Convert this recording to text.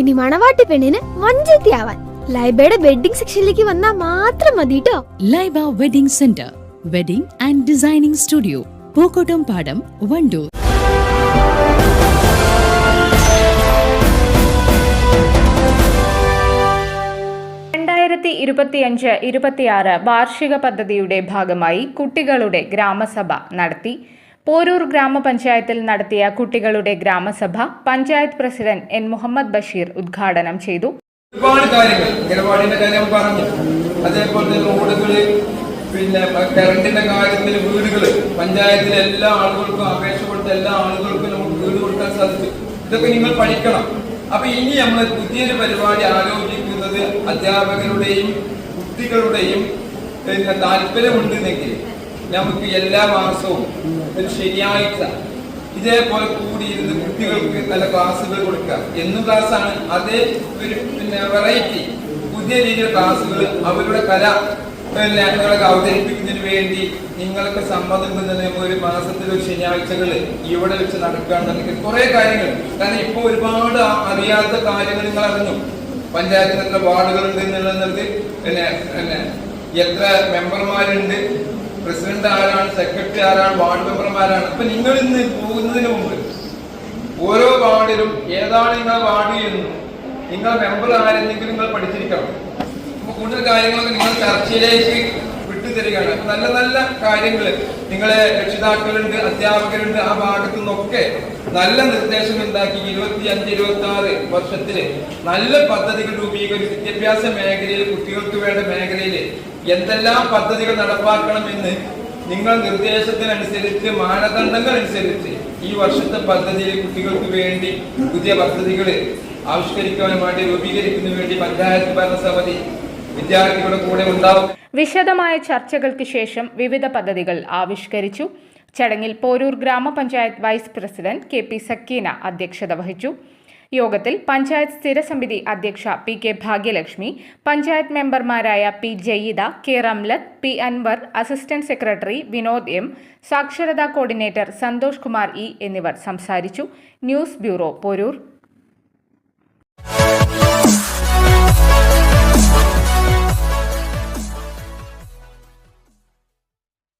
ഇനി മണവാട്ടി പെണ്ണിന് വഞ്ചത്തിയാവാൻ. ലൈബയുടെ വെഡിങ് സെക്ഷനിലേക്ക് വന്നാൽ മാത്രം മതി കേട്ടോ Laiba wedding centre wedding and designing studio Pookkottumpadam Wandoor. രണ്ടായിരത്തി ഇരുപത്തിയഞ്ച് ഇരുപത്തിയാറ് വാർഷിക പദ്ധതിയുടെ ഭാഗമായി കുട്ടികളുടെ ഗ്രാമസഭ നടത്തി പോരൂർ ഗ്രാമപഞ്ചായത്തിൽ നടത്തിയ കുട്ടികളുടെ ഗ്രാമസഭ പഞ്ചായത്ത് പ്രസിഡന്റ് എൻ മുഹമ്മദ് ബഷീർ ഉദ്ഘാടനം ചെയ്തു. ഒരുപാട് കാര്യങ്ങൾ ഇടപാടിന്റെ കാര്യം പറഞ്ഞു. അതേപോലെ റോഡുകൾ പിന്നെ കറണ്ടിന്റെ കാര്യത്തിൽ വീടുകൾ. പഞ്ചായത്തിലെ എല്ലാ ആളുകൾക്കും അപേക്ഷ കൊടുത്ത എല്ലാ ആളുകൾക്കും നമുക്ക് വീട് കൊടുക്കാൻ സാധിച്ചു. ഇതൊക്കെ നിങ്ങൾ പഠിക്കണം. അപ്പൊ ഇനി നമ്മൾ പുതിയൊരു പരിപാടി ആലോചിക്കുന്നത് അധ്യാപകരുടെയും കുട്ടികളുടെയും താല്പര്യമുണ്ടെന്നെങ്കിൽ നമുക്ക് എല്ലാ മാസവും ഒരു ശനിയാഴ്ച ഇതേപോലെ കൂടിയിരുന്ന് കുട്ടികൾക്ക് നല്ല ക്ലാസ്സുകൾ കൊടുക്കുക. എന്നും ക്ലാസ്സാണ്. അതേ ഒരു പിന്നെ വെറൈറ്റി പുതിയ രീതിയിൽ ക്ലാസ്സുകൾ അവരുടെ കല ഞങ്ങളൊക്കെ അവതരിപ്പിക്കുന്നതിന് വേണ്ടി നിങ്ങൾക്ക് സമ്മതം ഉണ്ടെന്ന് ഒരു മാസത്തിൽ ഒരു ശനിയാഴ്ചകൾ ഇവിടെ വെച്ച് നടക്കുകയാണെന്നുണ്ടെങ്കിൽ കുറെ കാര്യങ്ങൾ. കാരണം ഇപ്പൊ ഒരുപാട് അറിയാത്ത കാര്യങ്ങൾ നിങ്ങൾ അറിഞ്ഞു. പഞ്ചായത്തിൽ എത്ര വാർഡുകളുണ്ട് എന്നുള്ളത് പിന്നെ പിന്നെ എത്ര മെമ്പർമാരുണ്ട് പ്രസിഡന്റ് ആരാണ് സെക്രട്ടറി ആരാണ് വാർഡ് മെമ്പർമാരാണ് അപ്പൊ നിങ്ങൾ ഇന്ന് പോകുന്നതിന് മുമ്പ് ഓരോ വാർഡിലും ഏതാണ് നിങ്ങൾ വാർഡ് എന്നും നിങ്ങൾ മെമ്പർ ആരെന്നെങ്കിലും നിങ്ങൾ പഠിച്ചിരിക്കണം. അപ്പൊ കൂടുതൽ കാര്യങ്ങളൊക്കെ നിങ്ങൾ ചർച്ചയിലേക്ക് വിട്ടുതരികയാണ് അപ്പൊ നല്ല നല്ല കാര്യങ്ങൾ നിങ്ങളെ രക്ഷിതാക്കളുണ്ട് അധ്യാപകരുണ്ട് ആ ഭാഗത്തു നിന്നൊക്കെ നല്ല നിർദ്ദേശം ഉണ്ടാക്കി ഇരുപത്തി അഞ്ച് ഇരുപത്തി ആറ് വർഷത്തിൽ നല്ല പദ്ധതികൾ രൂപീകരിച്ച് വിദ്യാഭ്യാസ മേഖലയിൽ കുട്ടികൾക്ക് വേണ്ട മേഖലയിൽ എന്തെല്ലാം പദ്ധതികൾ നടപ്പാക്കണമെന്ന് നിങ്ങൾ നിർദ്ദേശത്തിനനുസരിച്ച് മാനദണ്ഡങ്ങൾ അനുസരിച്ച് ഈ വർഷത്തെ പദ്ധതിയിൽ കുട്ടികൾക്ക് വേണ്ടി പുതിയ പദ്ധതികൾ ആവിഷ്കരിക്കാൻ വേണ്ടി രൂപീകരിക്കുന്നതിന് വേണ്ടി പഞ്ചായത്ത് ഭരണസമിതി വിദ്യാർത്ഥികളുടെ കൂടെ ഉണ്ടാവും. വിശദമായ ചർച്ചകൾക്ക് ശേഷം വിവിധ പദ്ധതികൾ ആവിഷ്കരിച്ചു. ചടങ്ങിൽ പോരൂർ ഗ്രാമപഞ്ചായത്ത് vice president K P Sakeena അധ്യക്ഷത വഹിച്ചു. യോഗത്തിൽ പഞ്ചായത്ത് സ്ഥിരസമിതി അധ്യക്ഷ പി കെ ഭാഗ്യലക്ഷ്മി പഞ്ചായത്ത് മെമ്പർമാരായ P Jayida K Ramlath P Anwar assistant secretary Vinod M സാക്ഷരതാ കോർഡിനേറ്റർ സന്തോഷ് കുമാർ ഇ എന്നിവർ സംസാരിച്ചു. News bureau Porur.